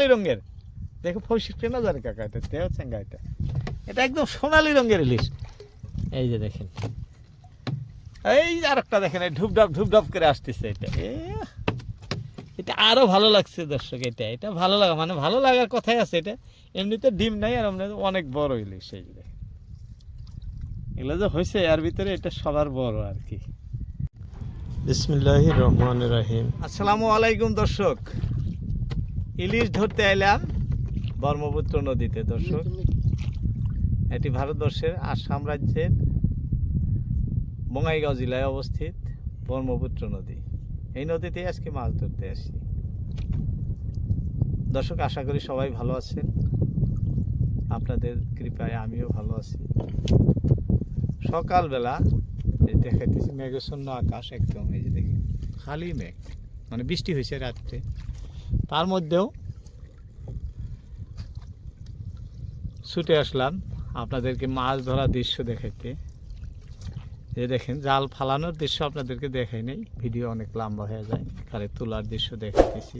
সোনালি রঙের। দেখো ফসিস কেন জানে কাকা এটা তেও চেঙ্গা এটা। এটা একদম সোনালি রঙের ইলিশ। এই যে দেখেন। এই আর একটা দেখেন এই ঢুপঢাপ ঢুপঢাপ করে আসতেছে এটা। এটা আরও ভালো লাগছে দর্শক এটা এটা ভালো লাগা মানে ভালো লাগার কথাই আছে এটা। এমনিতে ডিম নাই আর এমনি অনেক বড় ইলিশ এই যে দেখেন। এগুলো যে হয়েছে এর ভিতরে এটা সবার বড় আর কি। বিসমিল্লাহ রহমান রাহিম। আসসালামু আলাইকুম দর্শক। ইলিশ ধরতে এলাম ব্রহ্মপুত্র নদীতে, দর্শক। এটি ভারতবর্ষের আসাম রাজ্যের বঙ্গাইগাঁও জেলায় অবস্থিত ব্রহ্মপুত্র নদী। এই নদীতে আজকে মাছ ধরতে আসি দর্শক, আশা করি সবাই ভালো আছেন। আপনাদের কৃপায় আমিও ভালো আছি। সকালবেলা এই দেখাইতেছি মেঘাচ্ছন্ন আকাশ, একদম এই যে দেখি খালি মেঘ। মানে বৃষ্টি হয়েছে রাত্রে। তার মধ্যেও ছুটে আসলাম আপনাদেরকে মাছ ধরা দৃশ্য দেখাইতে। এই দেখেন, জাল ফালানোর দৃশ্য আপনাদেরকে দেখাই নেই। ভিডিও অনেক লম্বা হয়ে যায়, খালি তোলার দৃশ্য দেখাইতেছি।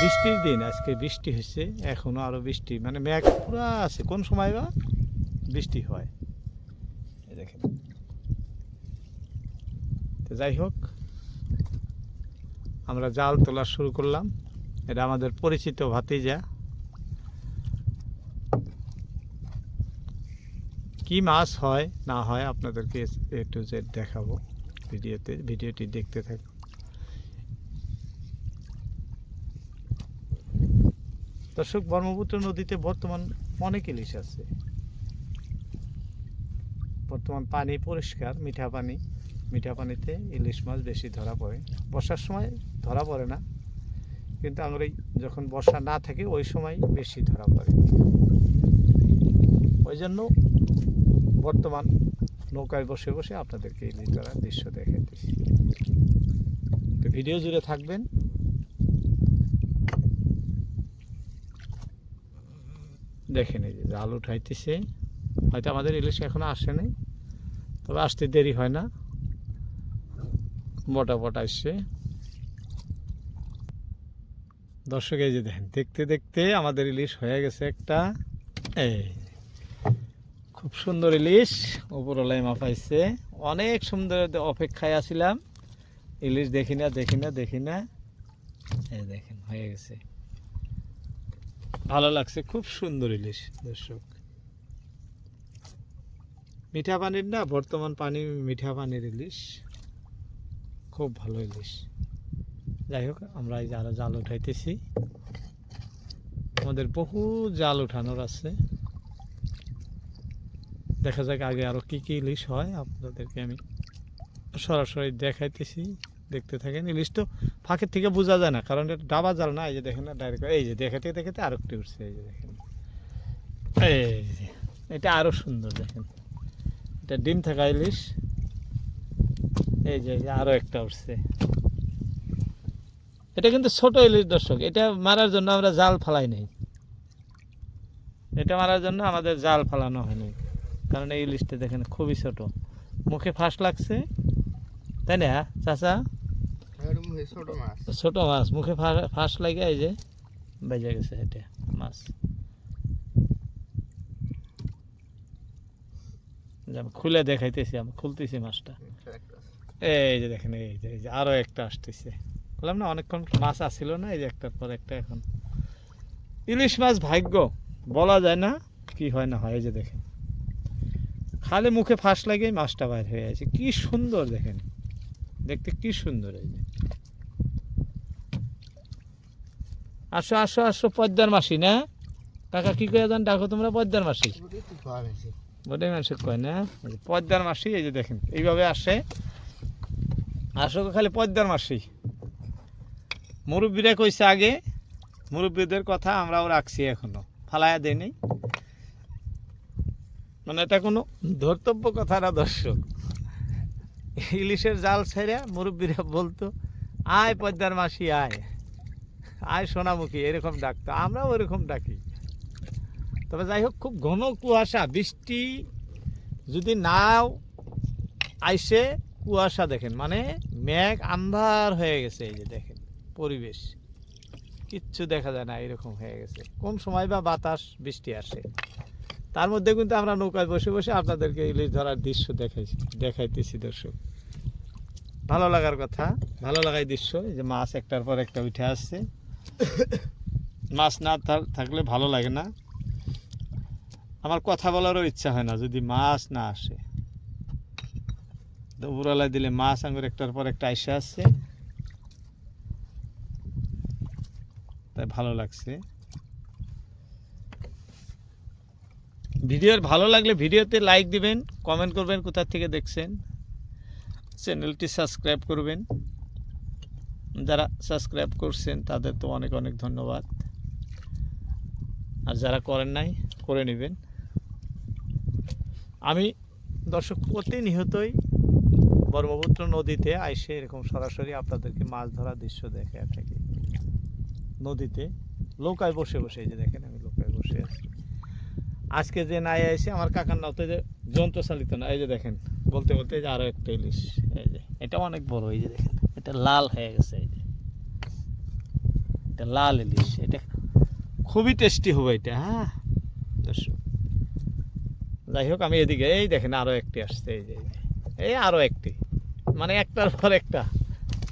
বৃষ্টির দিন, আজকে বৃষ্টি হয়েছে, এখনও আরও বৃষ্টি মানে মেঘ পুরা আছে। কোন সময় বা বৃষ্টি হয়? দেখেন। যাই হোক আমরা জাল তোলা শুরু করলাম। এটা আমাদের পরিচিত ভাতিজা। কি মাছ হয়, না হয় আপনাদেরকে এ টু জেড দেখাবো ভিডিওতে, ভিডিওটি দেখতে থাকুন। দর্শক, ব্রহ্মপুত্র নদীতে বর্তমান অনেক ইলিশ আছে। বর্তমান পানি পরিষ্কার, মিঠা পানি। মিঠা পানিতে ইলিশ মাছ বেশি ধরা পড়ে। বর্ষার সময় ধরা পড়ে না, কিন্তু আমরা যখন বর্ষা না থাকে, ওই সময় বেশি ধরা পড়ে। ওই জন্য বর্তমান নৌকায় বসে বসে আপনাদেরকে ইলিশ ধরার দৃশ্য দেখাইতেছি। তো ভিডিও জুড়ে থাকবেন। দেখেন এই যে জাল উঠাইতেছে। হয়তো আমাদের ইলিশ এখনও আসেনি তবে আসতে দেরি হয় না। মোটা আসছে। দর্শক, এই যে দেখেন, দেখতে দেখতে আমাদের ইলিশ হয়ে গেছে একটা, এই খুব সুন্দর ইলিশ উপরওয়ালাই মাপাইছে। অনেক সুন্দর অপেক্ষায় আছিলাম। ইলিশ দেখি না দেখি না দেখি না। এই দেখেন, হয়ে গেছে। ভালো লাগছে, খুব সুন্দর ইলিশ, দর্শক। মিঠা পানির না, বর্তমান পানি মিঠা পানির ইলিশ। খুব ভালো ইলিশ। যাই হোক, আমরা এই যে আরও জাল উঠাইতেছি। আমাদের বহু জাল উঠানোর আছে। দেখা যাক আগে আরও কী কী ইলিশ হয়, আপনাদেরকে আমি সরাসরি দেখাইতেছি। দেখতে থাকেন, ইলিশ তো ফাঁকের থেকে বোঝা যায় না, কারণ এটা ডাবা জাল না, এই যে দেখেন না ডাইরেক্ট এই যে দেখাতে দেখাতে আরও একটি উঠছে, এই যে দেখেন। এই এটা আরও সুন্দর দেখেন। এটা ডিম থাকা ইলিশ। এই যে আরও একটা উঠছে। এটা কিন্তু ছোট ইলিশ দর্শক এটা মারার জন্য আমরা জাল ফালাই নেই। এটা মারার জন্য আমাদের জাল ফালানো হয়নি কারণ এই ইলিশটা দেখেন খুবই ছোট। মুখে ফাঁস লাগছে তাই না চাচা? ছোট মাছ। মুখে ফাঁস লাগে এই যে বেজে গেছে এটা মাছ। খুলে দেখাইতেছি আমি খুলতেছি মাছটা। এই যে দেখেন এই যে এই যে আরও একটা আসতেছে। বললাম না অনেকক্ষণ মাছ আসছিল না এই যে একটার পর একটা এখন। ইলিশ মাছ ভাগ্য বলা যায় না কি হয় না হয় এই যে দেখেন। খালি মুখে ফাঁস লাগে মাছটা বাইর হয়ে আছে। কি সুন্দর দেখেন দেখতে কি সুন্দর এই যে। আসো আসো আসো পদ্মার মাসি না? কাকা কি করে জান ডাকো তোমরা পদ্মার মাসি। বটে মানুষ কয় না? পদ্মার মাসি এই যে দেখেন এইভাবে আসে। আসো খালি পদ্মার মাসি মুরব্বীরা কইছে আগে, মুরব্বীদের কথা আমরাও রাখছি এখনও ফালায়া দেয়নি মানে এটা কোনো ধর্তব্য কথা না, দর্শক। ইলিশের জাল ছেড়ে মুরব্বীরা বলতো, আয় পদ্মার মাসি, আয়। আয় সোনামুখী, এরকম ডাকতো। আমরাও এরকম ডাকি। তবে যাই হোক, খুব ঘন কুয়াশা, বৃষ্টি যদি নাও আইসে কুয়াশা দেখেন মানে মেঘ আন্ধার হয়ে গেছে এই যে দেখেন, পরিবেশ। কিচ্ছু দেখা যায় না, এরকম হয়ে গেছে। কোন সময় বা বাতাস, বৃষ্টি আসে। তার মধ্যে কিন্তু আমরা নৌকায় বসে বসে আপনাদেরকে ইলিশ ধরার দৃশ্য দেখাইছি, দেখাইতেছি দর্শক। ভালো লাগার কথা, ভালো লাগাই দৃশ্য যে মাছ একটার পর একটা উঠে আসছে। মাছ না থাকলে ভালো লাগে না। আমার কথা বলারও ইচ্ছা হয় না, যদি মাছ না আসে। উপরওয়ালায় দিলে মাছ আঙুর একটার পর একটা এসে আসছে তাই ভালো লাগছে। ভিডিওর ভালো লাগলে ভিডিওতে লাইক দিবেন, কমেন্ট করবেন, কোথা থেকে দেখছেন। চ্যানেলটি সাবস্ক্রাইব করবেন। যারা সাবস্ক্রাইব করছেন, তাদের তো অনেক অনেক ধন্যবাদ। আর যারা করেন নাই, করে নেবেন। আমি দর্শক প্রতিনিয়তই ব্রহ্মপুত্র নদীতে আইসে এরকম সরাসরি আপনাদেরকে মাছ ধরার দৃশ্য দেখে থাকি নদীতে নৌকায় বসে বসে, এই যে দেখেন আমি নৌকায় বসে আছি। আজকে যে নাই আইসে, আমার কাকার নাও তো যে যন্ত্র চালিত না, এই যে দেখেন, বলতে বলতে যে আরও একটা ইলিশ, এই যে, এটা অনেক বড়, এই যে দেখেন, এটা লাল হয়ে গেছে, এই যে। এটা লাল ইলিশ, এটা খুবই টেস্টি হবে এটা হ্যাঁ? দর্শক, যাই হোক, আমি এদিকে, এই দেখেন আরও একটি আসছে, এই যে এই যে। এই আরও একটি। মানে একটার পর একটা।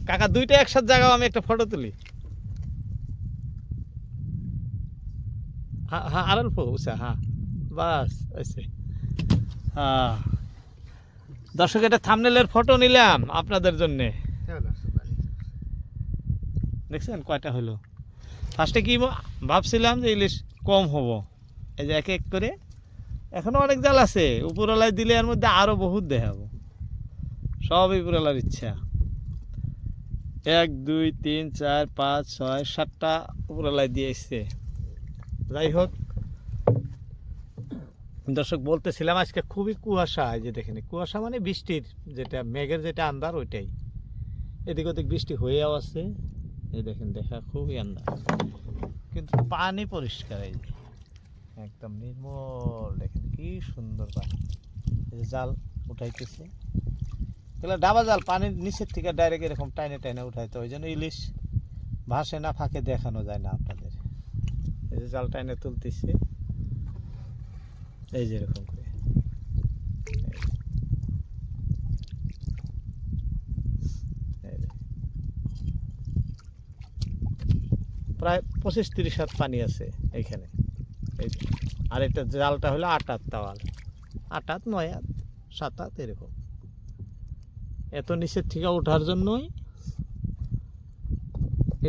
কাকা, দুইটা একসাথে জায়গাও আমি একটা ফটো তুলি। হ্যাঁ আর অল্প উষা হ্যাঁ বাস আছে হ্যাঁ। দর্শক, এটা থামনেলের ফটো নিলাম আপনাদের জন্যে। দেখছেন কয়টা হলো? ফার্স্টে কি ভাবছিলাম যে ইলিশ কম হব। এই যে এক এক করে। এখনও অনেক জাল আছে। উপরওয়ালায় দিলে এর মধ্যে আরও বহুত দেখাবো। সব উপরওয়ালার ইচ্ছা। এক, দুই, তিন, চার, পাঁচ, ছয়, সাতটা উপরওয়ালায় দিয়ে এসছে। যাই হোক, দর্শক, বলতেছিলাম আজকে খুবই কুয়াশা যে দেখেন, কুয়াশা মানে বৃষ্টির যেটা, মেঘের যেটা আন্দার, ওইটাই। এদিক ওদিক বৃষ্টি হয়েও আছে। এই দেখেন, দেখা খুবই আন্দাজ। কিন্তু পানি পরিষ্কার, এই একদম নির্মল, দেখেন কি সুন্দর পানি। জাল উঠাইতেছে। এগুলো ডাবা জাল পানির নিচের থেকে ডাইরেক্ট এরকম টাইনে টাইনে উঠাইতে ওই জন্য ইলিশ ভাসে না, ফাঁকে দেখানো যায় না আপনাদের। এই যে জাল টাইনে তুলতেছে। এই যে এরকম করে। প্রায় পঁচিশ তিরিশ হাত পানি আছে এইখানে এই আর এটা জালটা হলো আট হাত তাওয়াল। আট হাত, নয় হাত, সাত হাত এরকম। এত নিচের থেকে ওঠার জন্যই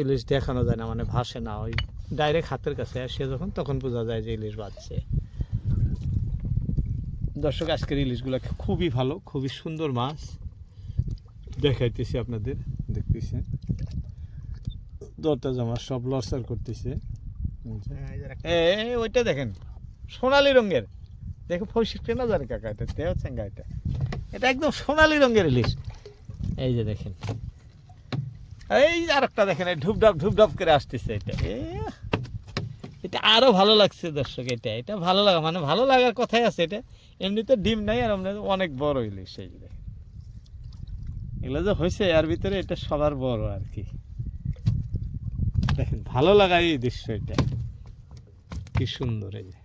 ইলিশ দেখানো যায় না মানে ভাসে না। ওই ডাইরেক্ট হাতের কাছে আসে যখন তখন বোঝা যায় যে ইলিশ বাজছে দর্শক আজকের ইলিশগুলো খুবই ভালো খুবই সুন্দর মাছ। দেখাইতেছি আপনাদের দেখতেছেন। দরটা জামা সব লসার করতেছে। হ্যাঁ, এ ওইটা দেখেন সোনালি রঙের। দেখো ফসির কেনা জানে কাকা এটা দেহ চেঙ্গা এটা। এটা একদম সোনালি রঙের ইলিশ। এই যে দেখেন। এই আর একটা দেখেন এই ঢুপঢাপ ঢুপঢাপ করে আসতেছে এটা। এটা আরও ভালো লাগছে দর্শক এটা এটা ভালো লাগা মানে ভালো লাগার কথাই আছে এটা। এমনিতে ডিম নাই আর এমনি অনেক বড় ইলিশ এই যে দেখেন। এগুলো যে হয়েছে এর ভিতরে এটা সবার বড় আর কি। দেখেন ভালো লাগা এই দৃশ্য এটা। কি সুন্দর এই যে।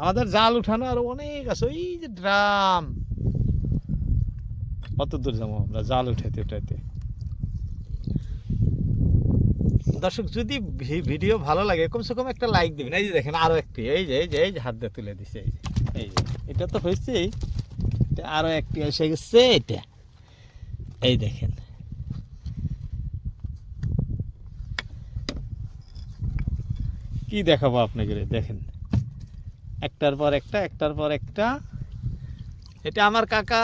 আমাদের জাল উঠানো আর অনেক আছে ওই যে ড্রাম। কত দূর যাব আমরা জাল উঠাইতে উঠাইতে। দর্শক যদি ভিডিও ভালো লাগে কমসে কম একটা লাইক দিবেন। এই যে দেখেন আরও একটি এই যে এই যে এই যে হাত দিয়ে তুলে দিছে এই যে এই যে। এটা তো হয়েছে এটা আরও একটি এসে গেছে এটা। এই দেখেন। কি দেখাবো আপনাকে দেখেন। একটার পর একটা একটার পর একটা। এটা আমার কাকা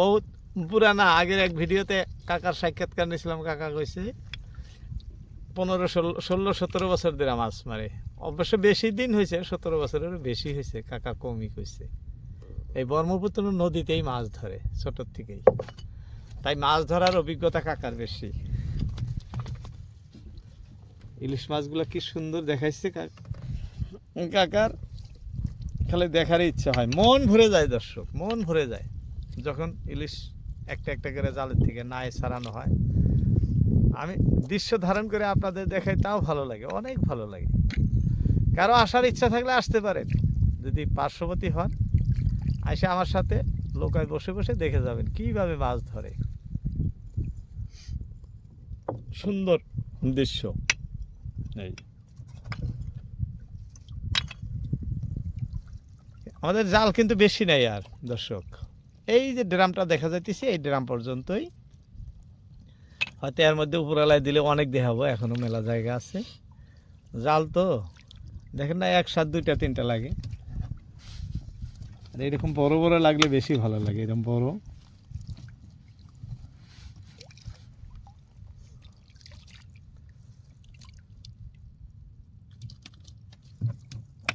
বহুত পুরানা আগের এক ভিডিওতে কাকার সাক্ষাৎকার নিয়েছিলাম, কাকা কইছে, পনেরো ষোলো ষোলো, সতেরো বছর ধরে মাছ মারে। অবশ্য বেশি দিন হয়েছে, সতেরো বছরের বেশি হয়েছে, কাকা কমই কইছে। এই ব্রহ্মপুত্র নদীতেই মাছ ধরে, ছোটোর থেকেই। তাই মাছ ধরার অভিজ্ঞতা কাকার বেশি। ইলিশ মাছগুলো কি সুন্দর দেখাইছে কাক- কাকার খালি দেখার ইচ্ছা হয়। মন ভরে যায় দর্শক, মন ভরে যায়। যখন ইলিশ একটা একটা করে জালের থেকে নাই সারানো হয়। আমি দৃশ্য ধারণ করে আপনাদের দেখাই তাও ভালো লাগে অনেক ভালো লাগে। কারও আসার ইচ্ছা থাকলে আসতে পারেন। যদি পার্শ্ববর্তী হন এসে আমার সাথে লোকায় বসে বসে দেখে যাবেন কীভাবে মাছ ধরে। সুন্দর দৃশ্য। এই। আমাদের জাল কিন্তু বেশি নাই আর দর্শক। এই যে ড্রামটা দেখা যাইতেছে, এই ড্রাম পর্যন্তই। হয়তো এর মধ্যে উপরালায় দিলে অনেক দেখাবো, এখনও মেলা জায়গা আছে। জাল তো, দেখেন না, এক সাত, দুইটা, তিনটা লাগে। আর এরকম বড় বড় লাগলে বেশি ভালো লাগে, এরকম বড়।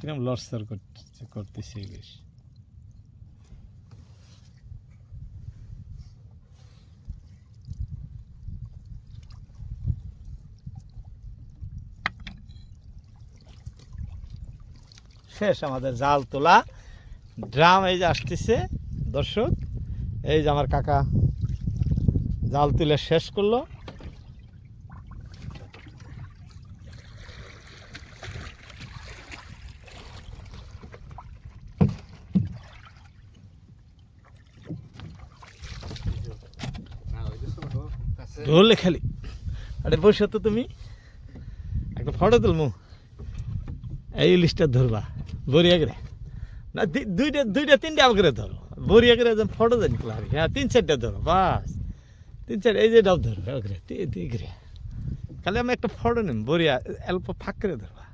কিরম লড়সর করতেছে বেশ। শেষ আমাদের জাল তোলা। ড্রাম এই যে আসতেছে, দর্শক, এই যে আমার কাকা জাল তুলে শেষ করল। ঢোলে খালি। আরে বসে তো তুমি। একটা ফটো তুলমু। এই লিস্টটা ধরবা। বরিয়া করে না দুইটা দুইটা, তিনটা করে ধরো। বরিয়া করে একদম ফটো জানি ক্লারি হ্যাঁ তিন চারটা ধরো, বাস। তিন চার এই যে ডাব ধরো ওকে তিন করে খালি আমি একটা ফটো নিম বরিয়া অল্প ফাঁক করে ধরবা।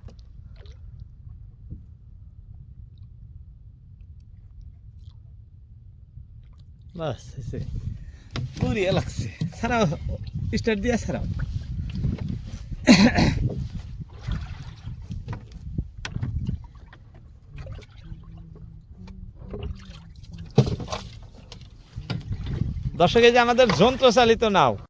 বাস এসে বরিয়া লাগছে। ছাড়াও, স্টার্ট দিয়া ছাড়াও। দর্শক এই যে আমাদের যন্ত্র চালিত নাও।